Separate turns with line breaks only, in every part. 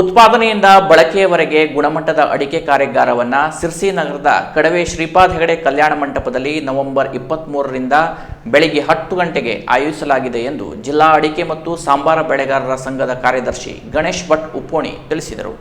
ಉತ್ಪಾದನೆಯಿಂದ ಬಳಕೆಯವರೆಗೆ ಗುಣಮಟ್ಟದ ಅಡಿಕೆ ಕಾರ್ಯಾಗಾರವನ್ನು ಸಿರ್ಸಿ ನಗರದ ಕಡವೆ ಶ್ರೀಪಾದ್ ಹೆಗಡೆ ಕಲ್ಯಾಣ ಮಂಟಪದಲ್ಲಿ ನವೆಂಬರ್ ಇಪ್ಪತ್ತ್ಮೂರರಿಂದ ಬೆಳಿಗ್ಗೆ ಹತ್ತು ಗಂಟೆಗೆ ಆಯೋಜಿಸಲಾಗಿದೆ ಎಂದು ಜಿಲ್ಲಾ ಅಡಿಕೆ ಮತ್ತು ಸಾಂಬಾರ ಬೆಳೆಗಾರರ ಸಂಘದ ಕಾರ್ಯದರ್ಶಿ ಗಣೇಶ್ ಭಟ್ ಉಪ್ಪೋಣಿ ತಿಳಿಸಿದರು.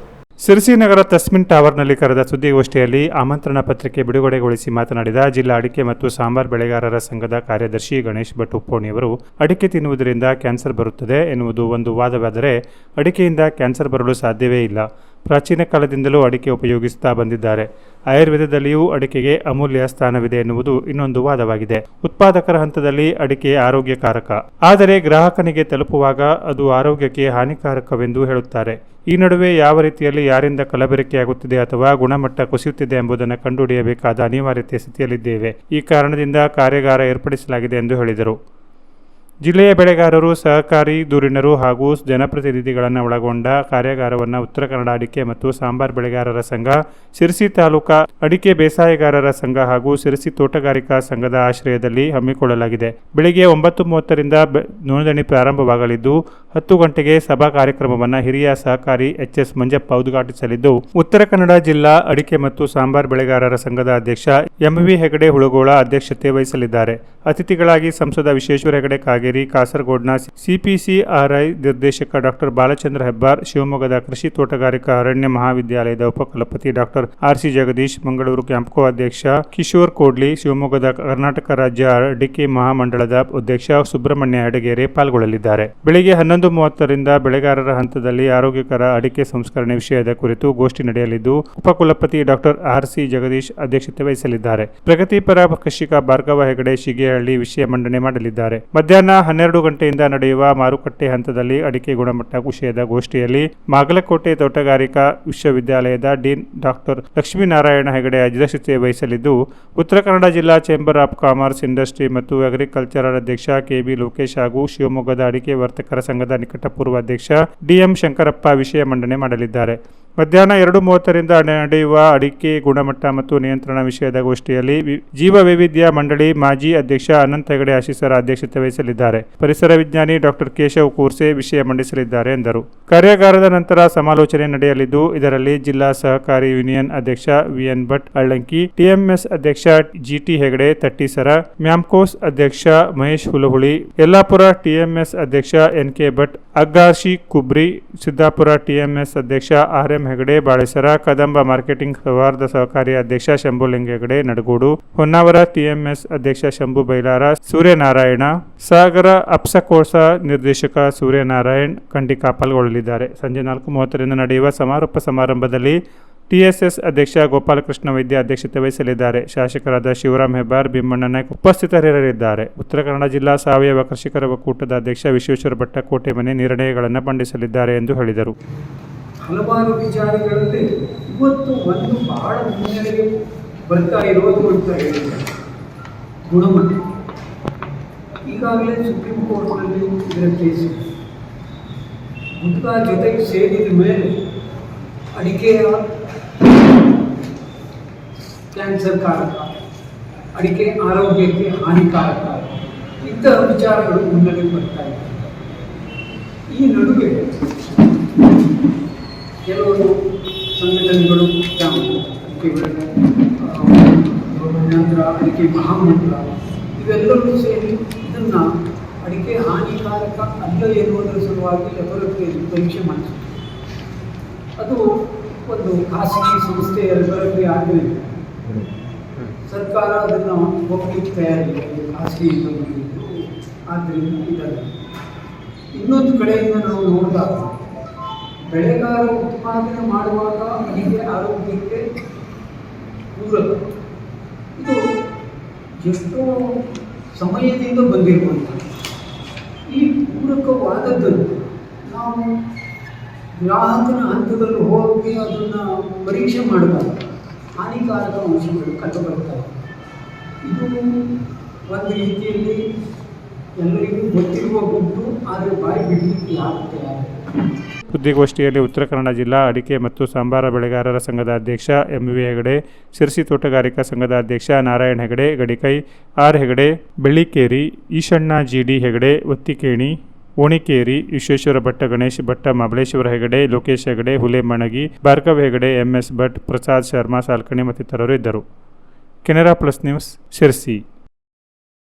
ಸಿರಸಿ ನಗರ ತಸ್ಮಿನ್ ಟವರ್ನಲ್ಲಿ ಕರೆದ ಸುದ್ದಿಗೋಷ್ಠಿಯಲ್ಲಿ ಆಮಂತ್ರಣ ಪತ್ರಿಕೆ ಬಿಡುಗಡೆಗೊಳಿಸಿ ಮಾತನಾಡಿದ ಜಿಲ್ಲಾ ಅಡಿಕೆ ಮತ್ತು ಸಾಂಬಾರ್ ಬೆಳೆಗಾರರ ಸಂಘದ ಕಾರ್ಯದರ್ಶಿ ಗಣೇಶ್ ಭಟ್ ಉಪ್ಪೋಣಿಯವರು, ಅಡಿಕೆ ತಿನ್ನುವುದರಿಂದ ಕ್ಯಾನ್ಸರ್ ಬರುತ್ತದೆ ಎನ್ನುವುದು ಒಂದು ವಾದವಾದರೆ, ಅಡಿಕೆಯಿಂದ ಕ್ಯಾನ್ಸರ್ ಬರಲು ಸಾಧ್ಯವೇ ಇಲ್ಲ. ಪ್ರಾಚೀನ ಕಾಲದಿಂದಲೂ ಅಡಿಕೆ ಉಪಯೋಗಿಸುತ್ತಾ ಬಂದಿದ್ದಾರೆ. ಆಯುರ್ವೇದದಲ್ಲಿಯೂ ಅಡಿಕೆಗೆ ಅಮೂಲ್ಯ ಸ್ಥಾನವಿದೆ ಎನ್ನುವುದು ಇನ್ನೊಂದು ವಾದವಾಗಿದೆ. ಉತ್ಪಾದಕರ ಹಂತದಲ್ಲಿ ಅಡಿಕೆ ಆರೋಗ್ಯಕಾರಕ. ಆದರೆ ಗ್ರಾಹಕನಿಗೆ ತಲುಪುವಾಗ ಅದು ಆರೋಗ್ಯಕ್ಕೆ ಹಾನಿಕಾರಕವೆಂದು ಹೇಳುತ್ತಾರೆ. ಈ ನಡುವೆ ಯಾವ ರೀತಿಯಲ್ಲಿ ಯಾರಿಂದ ಕಲಬೆರಕೆಯಾಗುತ್ತಿದೆ ಅಥವಾ ಗುಣಮಟ್ಟ ಕುಸಿಯುತ್ತಿದೆ ಎಂಬುದನ್ನು ಕಂಡುಹಿಡಿಯಬೇಕಾದ ಅನಿವಾರ್ಯತೆ ಸ್ಥಿತಿಯಲ್ಲಿದ್ದೇವೆ. ಈ ಕಾರಣದಿಂದ ಕಾರ್ಯಾಗಾರ ಏರ್ಪಡಿಸಲಾಗಿದೆ ಎಂದು ಹೇಳಿದರು. ಜಿಲ್ಲೆಯ ಬೆಳೆಗಾರರು, ಸಹಕಾರಿ ಧುರೀಣರು ಹಾಗೂ ಜನಪ್ರತಿನಿಧಿಗಳನ್ನು ಒಳಗೊಂಡ ಕಾರ್ಯಾಗಾರವನ್ನು ಉತ್ತರ ಕನ್ನಡ ಅಡಿಕೆ ಮತ್ತು ಸಾಂಬಾರ್ ಬೆಳೆಗಾರರ ಸಂಘ, ಶಿರಸಿ ತಾಲೂಕಾ ಅಡಿಕೆ ಬೇಸಾಯಗಾರರ ಸಂಘ ಹಾಗೂ ಸಿರ್ಸಿ ತೋಟಗಾರಿಕಾ ಸಂಘದ ಆಶ್ರಯದಲ್ಲಿ ಹಮ್ಮಿಕೊಳ್ಳಲಾಗಿದೆ. ಬೆಳಿಗ್ಗೆ ಒಂಬತ್ತು ಮೂವತ್ತರಿಂದ ನೋಂದಣಿ ಪ್ರಾರಂಭವಾಗಲಿದ್ದು ಹತ್ತು ಗಂಟೆಗೆ ಸಭಾ ಕಾರ್ಯಕ್ರಮವನ್ನು ಹಿರಿಯ ಸಹಕಾರಿ ಎಚ್ ಎಸ್ ಮಂಜಪ್ಪ ಉದ್ಘಾಟಿಸಲಿದ್ದು, ಉತ್ತರ ಕನ್ನಡ ಜಿಲ್ಲಾ ಅಡಿಕೆ ಮತ್ತು ಸಾಂಬಾರ್ ಬೆಳೆಗಾರರ ಸಂಘದ ಅಧ್ಯಕ್ಷ ಎಂವಿ ಹೆಗಡೆ ಹುಳಗೋಳ ಅಧ್ಯಕ್ಷತೆ ವಹಿಸಲಿದ್ದಾರೆ. ಅತಿಥಿಗಳಾಗಿ ಸಂಸದ ವಿಶ್ವೇಶ್ವರ ಹೆಗಡೆ ಕಾಗೇರಿ, ಕಾಸರಗೋಡ್ನ ಸಿಪಿಸಿಆರ್ಐ ನಿರ್ದೇಶಕ ಡಾಕ್ಟರ್ ಬಾಲಚಂದ್ರ ಹೆಬ್ಬಾರ್, ಶಿವಮೊಗ್ಗದ ಕೃಷಿ ತೋಟಗಾರಿಕಾ ಅರಣ್ಯ ಮಹಾವಿದ್ಯಾಲಯದ ಉಪಕುಲಪತಿ doctor R C Jagadish, Mangaluru Campco ಅಧ್ಯಕ್ಷ ಕಿಶೋರ್ ಕೋಡ್ಲಿ, ಶಿವಮೊಗ್ಗದ ಕರ್ನಾಟಕ ರಾಜ್ಯ ಅಡಿಕೆ ಮಹಾಮಂಡಳದ ಅಧ್ಯಕ್ಷ ಸುಬ್ರಹ್ಮಣ್ಯ ಅಡಗೇರೆ ಪಾಲ್ಗೊಳ್ಳಲಿದ್ದಾರೆ. ಬೆಳಿಗ್ಗೆ ಹನ್ನೊಂದು ಮೂವತ್ತರಿಂದ ಬೆಳೆಗಾರರ ಹಂತದಲ್ಲಿ ಆರೋಗ್ಯಕರ ಅಡಿಕೆ ಸಂಸ್ಕರಣೆ ವಿಷಯದ ಕುರಿತು ಗೋಷ್ಠಿ ನಡೆಯಲಿದ್ದು, ಉಪಕುಲಪತಿ ಡಾಕ್ಟರ್ ಆರ್ ಸಿ ಜಗದೀಶ್ ಅಧ್ಯಕ್ಷತೆ ವಹಿಸಲಿದ್ದಾರೆ. ಪ್ರಗತಿಪರ ಕೃಷಿಕ ಭಾರ್ಗವ ಹೆಗಡೆ ಶಿಗೇಹಳ್ಳಿ ವಿಷಯ ಮಂಡನೆ ಮಾಡಲಿದ್ದಾರೆ. ಮಧ್ಯಾಹ್ನ ಹನ್ನೆರಡು ಗಂಟೆಯಿಂದ ನಡೆಯುವ ಮಾರುಕಟ್ಟೆ ಹಂತದಲ್ಲಿ ಅಡಿಕೆ ಗುಣಮಟ್ಟ ವಿಷಯದ ಗೋಷ್ಠಿಯಲ್ಲಿ ಮಾಗಲಕೋಟೆ ತೋಟಗಾರಿಕಾ ವಿಶ್ವವಿದ್ಯಾಲಯದ ಡೀನ್ ಡಾಕ್ಟರ್ ಲಕ್ಷ್ಮೀನಾರಾಯಣ ಹೆಗಡೆ ಅಧ್ಯಕ್ಷತೆ ವಹಿಸಲಿದ್ದು, ಉತ್ತರ ಕನ್ನಡ ಜಿಲ್ಲಾ ಚೇಂಬರ್ ಆಫ್ ಕಾಮರ್ಸ್ ಇಂಡಸ್ಟ್ರಿ ಮತ್ತು ಅಗ್ರಿಕಲ್ಚರ್ ಅಧ್ಯಕ್ಷ ಕೆಬಿ ಲೋಕೇಶ್ ಹಾಗೂ ಶಿವಮೊಗ್ಗದ ಅಡಿಕೆ ವರ್ತಕರ ಸಂಘದ ನಿಕಟಪೂರ್ವ ಅಧ್ಯಕ್ಷ ಡಿಎಂ ಶಂಕರಪ್ಪ ವಿಷಯ ಮಂಡನೆ ಮಾಡಲಿದ್ದಾರೆ. ಮಧ್ಯಾಹ್ನ ಎರಡು ಮೂವತ್ತರಿಂದ ನಡೆಯುವ ಅಡಿಕೆ ಗುಣಮಟ್ಟ ಮತ್ತು ನಿಯಂತ್ರಣ ವಿಷಯದ ಗೋಷ್ಠಿಯಲ್ಲಿ ಜೀವ ವೈವಿಧ್ಯ ಮಂಡಳಿ ಮಾಜಿ ಅಧ್ಯಕ್ಷ ಅನಂತ ಹೆಗಡೆ ಆಶೀಸರ ಅಧ್ಯಕ್ಷತೆ ವಹಿಸಲಿದ್ದಾರೆ. ಪರಿಸರ ವಿಜ್ಞಾನಿ ಡಾಕ್ಟರ್ ಕೇಶವ್ ಕೂರ್ಸೆ ವಿಷಯ ಮಂಡಿಸಲಿದ್ದಾರೆ ಎಂದರು. ಕಾರ್ಯಾಗಾರದ ನಂತರ ಸಮಾಲೋಚನೆ ನಡೆಯಲಿದ್ದು, ಇದರಲ್ಲಿ ಜಿಲ್ಲಾ ಸಹಕಾರಿ ಯೂನಿಯನ್ ಅಧ್ಯಕ್ಷ ವಿಎನ್ ಭಟ್ ಅಳ್ಳಂಕಿ ಟಿಎಂಎಸ್ ಅಧ್ಯಕ್ಷ ಜಿಟಿ ಹೆಗಡೆ ತಟ್ಟಿಸರ, ಮ್ಯಾಮ್ಕೋಸ್ ಅಧ್ಯಕ್ಷ ಮಹೇಶ್ ಹುಲಹುಳಿ, ಯಲ್ಲಾಪುರ ಟಿಎಂಎಸ್ ಅಧ್ಯಕ್ಷ N K Bhat, Aggashi Kubri, Siddapur TMS ಅಧ್ಯಕ್ಷ R M Hegde, Balesara, Kadamba marketing ಸೌಹಾರ್ದ ಸಹಕಾರಿ ಅಧ್ಯಕ್ಷ ಶಂಭುಲಿಂಗ ಹೆಗಡೆ ನಡಗೂಡು, ಹೊನ್ನಾವರ ಟಿಎಂಎಸ್ ಅಧ್ಯಕ್ಷ ಶಂಭು ಬೈಲಾರ, ಸೂರ್ಯನಾರಾಯಣ, ಸಾಗರ ಅಪ್ಸಕೋಸ ನಿರ್ದೇಶಕ ಸೂರ್ಯನಾರಾಯಣ್ ಕಂಡಿ ಪಾಲ್ಗೊಳ್ಳಲಿದ್ದಾರೆ ಸಂಜೆ ನಾಲ್ಕು ಮೂವತ್ತರಿಂದ ನಡೆಯುವ ಸಮಾರೋಪ ಸಮಾರಂಭದಲ್ಲಿ ಟಿಎಸ್ಎಸ್ ಅಧ್ಯಕ್ಷ ಗೋಪಾಲಕೃಷ್ಣ ವೈದ್ಯ ಅಧ್ಯಕ್ಷತೆ ವಹಿಸಲಿದ್ದಾರೆ. ಶಾಸಕರಾದ ಶಿವರಾಮ್ ಹೆಬ್ಬಾರ್, ಭೀಮಣ್ಣ ನಾಯ್ಕ ಉಪಸ್ಥಿತರಿರಲಿದ್ದಾರೆ. ಉತ್ತರ ಕನ್ನಡ ಜಿಲ್ಲಾ ಸಾವಯವ ಕೃಷಿಕರ ಒಕ್ಕೂಟದ ಅಧ್ಯಕ್ಷ ವಿಶ್ವೇಶ್ವರ ಭಟ್ಟ ಕೋಟೆ ಮನೆ ನಿರ್ಣಯಗಳನ್ನು ಮಂಡಿಸಲಿದ್ದಾರೆ ಎಂದು ಹೇಳಿದರು.
ಹಲವಾರು ವಿಚಾರಗಳಲ್ಲಿ ಇವತ್ತು ಒಂದು ಬಹಳ ಮುನ್ನಡೆಗೆ ಬರ್ತಾ ಇರೋದು ಅಂತ ಹೇಳಿದ್ರೆ ಗುಣಮಟ್ಟ ಈಗಾಗಲೇ ಸುಪ್ರೀಂ ಕೋರ್ಟ್ನಲ್ಲಿ ಇದರ ಕೇಸ್. ಗುಟ್ಕಾ ಜೊತೆಗೆ ಸೇರಿದ ಮೇಲೆ ಅಡಿಕೆಯ ಕ್ಯಾನ್ಸರ್ ಕಾರಕ, ಅಡಿಕೆ ಆರೋಗ್ಯಕ್ಕೆ ಹಾನಿಕಾರಕ ಇಂತಹ ವಿಚಾರಗಳು ಮುನ್ನಡೆಗೆ ಬರ್ತಾ ಇದೆ ಈ ನಡುವೆ ಸಂಘಟನೆಗಳು ಯಾವುವು? ಅಡಿಕೆ ಮಹಾಮಂತ್ರ ಇವೆಲ್ಲವೂ ಸೇರಿ ಇದನ್ನು ಅಡಿಕೆ ಹಾನಿಕಾರಕ ಅಲ್ಲ ಎನ್ನುವುದರ ಸಲುವಾಗಿ ಲೆಬೊರೇಟರಿಯಲ್ಲಿ ಪರೀಕ್ಷೆ ಮಾಡಿಸಿದ್ರು. ಅದು ಒಂದು ಖಾಸಗಿ ಸಂಸ್ಥೆಯ ಲೆಬೊರೇಟರಿ ಆಗಿದೆ ಸರ್ಕಾರ ಅದನ್ನು ಒಪ್ಪಲಿಕ್ಕೆ ತಯಾರಿಲ್ಲ ಖಾಸಗಿ ಆದ್ದರಿಂದ ಇದನ್ನು ಇನ್ನೊಂದು ಕಡೆಯಿಂದ ನಾವು ನೋಡಿದಾಗ ಬೆಳೆಗಾರ ಉತ್ಪಾದನೆ ಮಾಡುವಾಗ ಅಡಿಗೆ ಆರೋಗ್ಯಕ್ಕೆ ಪೂರಕ ಇದು ಎಷ್ಟೋ ಸಮಯದಿಂದ ಬಂದಿರುವಂಥ ಈ ಪೂರಕವಾದದ್ದನ್ನು ನಾವು ಗ್ರಾಹಕನ ಹಂತದಲ್ಲಿ ಹೋಗಿ ಅದನ್ನು ಪರೀಕ್ಷೆ ಮಾಡುವಾಗ ಹಾನಿಕಾರಕ ಅಂಶಗಳು ಕಂಡುಬರ್ತವೆ ಇದು ಒಂದು ರೀತಿಯಲ್ಲಿ ಎಲ್ಲರಿಗೂ ಗೊತ್ತಿರುವ ಗುಟ್ಟು, ಆದರೆ ಬಾಯಿ ಬಿಡಲಿಕ್ಕೆ ತಯಾರಿಲ್ಲ.
ಸುದ್ದಿಗೋಷ್ಠಿಯಲ್ಲಿ ಉತ್ತರ ಕನ್ನಡ ಜಿಲ್ಲಾ ಅಡಿಕೆ ಮತ್ತು ಸಾಂಬಾರ ಬೆಳೆಗಾರರ ಸಂಘದ ಅಧ್ಯಕ್ಷ ಎಂ ವಿ ಹೆಗಡೆ ಶಿರಸಿ ತೋಟಗಾರಿಕಾ ಸಂಘದ ಅಧ್ಯಕ್ಷ Narayana Hegde, Gadikai R Hegde, Bellikeri Eshanna G D Hegde, Ottikeni Onikeri Vishweshwar Bhatta Ganesh Bhatta Mableshwar Hegde, Lokesh Hegde Hulemanagi Bhargav Hegde, MS Bhat, Prasad Sharma, Salkani ಮತ್ತಿತರರು ಇದ್ದರು. Canara plus news, Sirsi.